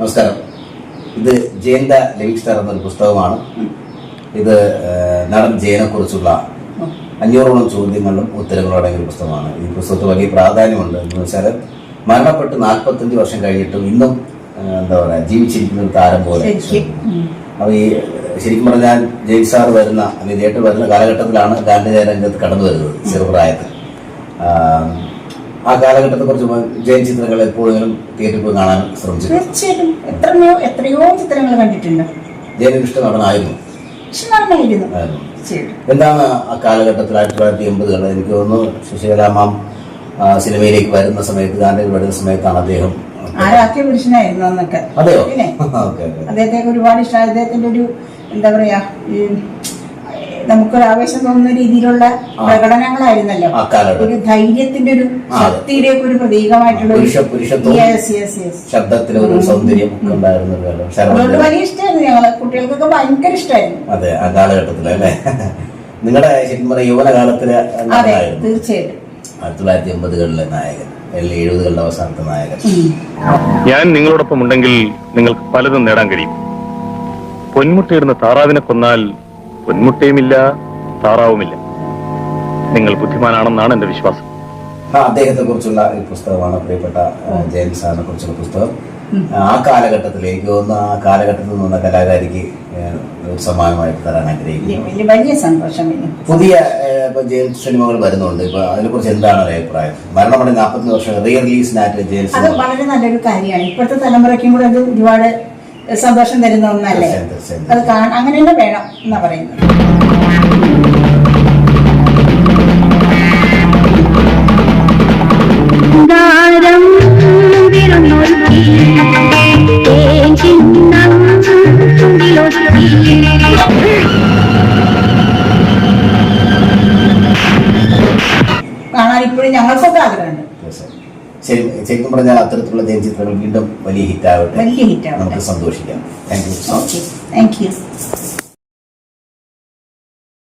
നമസ്കാരം. ഇത് Jayanta living star എന്നൊരു പുസ്തകമാണ്. ഇത് നടൻ ജയനെ കുറിച്ചുള്ള അഞ്ഞൂറോളം ചോദ്യങ്ങളും ഉത്തരങ്ങളും അടങ്ങിയ പുസ്തകമാണ്. ഈ പുസ്തകത്തിൽ വലിയ പ്രാധാന്യമുണ്ട് എന്ന് വെച്ചാൽ മരണപ്പെട്ട് നാൽപ്പത്തഞ്ച് വർഷം കഴിഞ്ഞിട്ടും ഇന്നും എന്താ പറയുക ജീവിച്ചിരിക്കുന്ന ഒരു താരം പോലെ. അപ്പോൾ ഈ ശരിക്കും പറഞ്ഞാൽ ജയിൽ സാർ വരുന്ന അല്ലെങ്കിൽ ജേട്ട് വരുന്ന കാലഘട്ടത്തിലാണ് ഗാന്ധിജയ രംഗത്ത് കടന്നു വരുന്നത് ചെറുപ്രായത്തിൽ. ആ കാലഘട്ടത്തെ കുറിച്ച് ജയൻ ചിത്രങ്ങൾ എപ്പോഴെങ്കിലും തിയേറ്ററിൽ പോയി കാണാൻ ശ്രമിച്ചു തീർച്ചയായിട്ടും. എത്രയോ എത്രയോ ചിത്രങ്ങൾ കണ്ടിട്ടുണ്ട്. ജയന് ഇഷ്ട നടനായിരുന്നു എന്താണ് ആ കാലഘട്ടത്തിൽ ആയിരത്തി തൊള്ളായിരത്തി എൺപതുകൾ എനിക്ക് തോന്നുന്നു ശശികലാമാം സിനിമയിലേക്ക് വരുന്ന സമയത്ത് ഗാന്ധിജി വരുന്ന സമയത്താണ് അദ്ദേഹം ആരാക്കിയ പുരുഷനായിരുന്നു അന്നൊക്കെ. അതെയോ? അദ്ദേഹത്തെ ഒരുപാട് ഇഷ്ടം. അദ്ദേഹത്തിന്റെ ഒരു എന്താ പറയാ നമുക്കൊരു ആവേശം തോന്നുന്ന രീതിയിലുള്ള പ്രകടനങ്ങളായിരുന്നല്ലോ. ഒരു ധൈര്യത്തിന്റെ ഒരു ശക്തിയുടെ ഒക്കെ ഒരു പ്രതീകമായിട്ടുള്ള. ശബ്ദത്തിന് ഒരു സൗന്ദര്യം ഒക്കെ ഉണ്ടായിരുന്ന ഒരു കാലം. അതുകൊണ്ട് വലിയ ഇഷ്ടമായിരുന്നു ഞങ്ങൾ. കുട്ടികൾക്കൊക്കെ ഭയങ്കര ഇഷ്ടമായിരുന്നു. അതെ ആ കാലഘട്ടത്തിൽ അല്ലേ? നിങ്ങളുടെ ശരിക്കും പറഞ്ഞ യൗവനകാലത്തിലെ തീർച്ചയായിട്ടും. ആയിരത്തി തൊള്ളായിരത്തി എൺപതുകളിലെ നായകൻ എഴുപതുകളുടെ അവസാനത്തെ നായകൻ. ഞാൻ നിങ്ങളോടൊപ്പം ഉണ്ടെങ്കിൽ നിങ്ങൾക്ക് പലതും നേടാൻ കഴിയും. പൊന്മുട്ടയിടുന്ന താറാവിനെ കൊന്നാൽ പൊന്മുട്ടയുമില്ല താറാവുമില്ല. നിങ്ങൾ ബുദ്ധിമാനാണെന്നാണ് എന്റെ വിശ്വാസം. ആ അദ്ദേഹത്തെ കുറിച്ചുള്ള ഒരു പുസ്തകമാണ് പ്രിയപ്പെട്ട ആ, ജയൻ സാറിനെ കുറിച്ചുള്ള പുസ്തകം. ആ കാലഘട്ടത്തിൽ എനിക്ക് തോന്നുന്നു ആ കാലഘട്ടത്തിൽ നിന്ന കലാകാരിക്ക് സമ്മാനമായിട്ട് തരാൻ ആഗ്രഹിക്കുന്നു. വലിയ സന്തോഷം പുതിയ ജെയിംസ് സിനിമകൾ വരുന്നുണ്ട്. ഇപ്പൊ അതിനെ കുറിച്ച് എന്താണ് ഒരു അഭിപ്രായം മരണമടങ്ങി നാൽപ്പത്തി വർഷം റീ റിലീസിനായിട്ട് ജയിൽ അത് വളരെ നല്ലൊരു കാര്യമാണ്. ഇപ്പോഴത്തെ തലമുറയ്ക്കും കൂടെ അത് ഒരുപാട് സന്തോഷം തരുന്ന ഒന്നല്ലേ. അത് കാണാൻ അങ്ങനെ തന്നെ വേണം എന്നാ പറയുന്നത്. കാണാൻ ഇപ്പോഴും ഞങ്ങൾക്കൊക്കെ ആഗ്രഹമുണ്ട്. ശരിക്കും പറഞ്ഞാൽ അത്തരത്തിലുള്ള ചിത്രങ്ങൾ വീണ്ടും വലിയ ഹിറ്റ് ആവട്ടെ. വലിയ ഹിറ്റ് ആവട്ടെ. നമുക്ക് സന്തോഷിക്കാം. Thank you thank you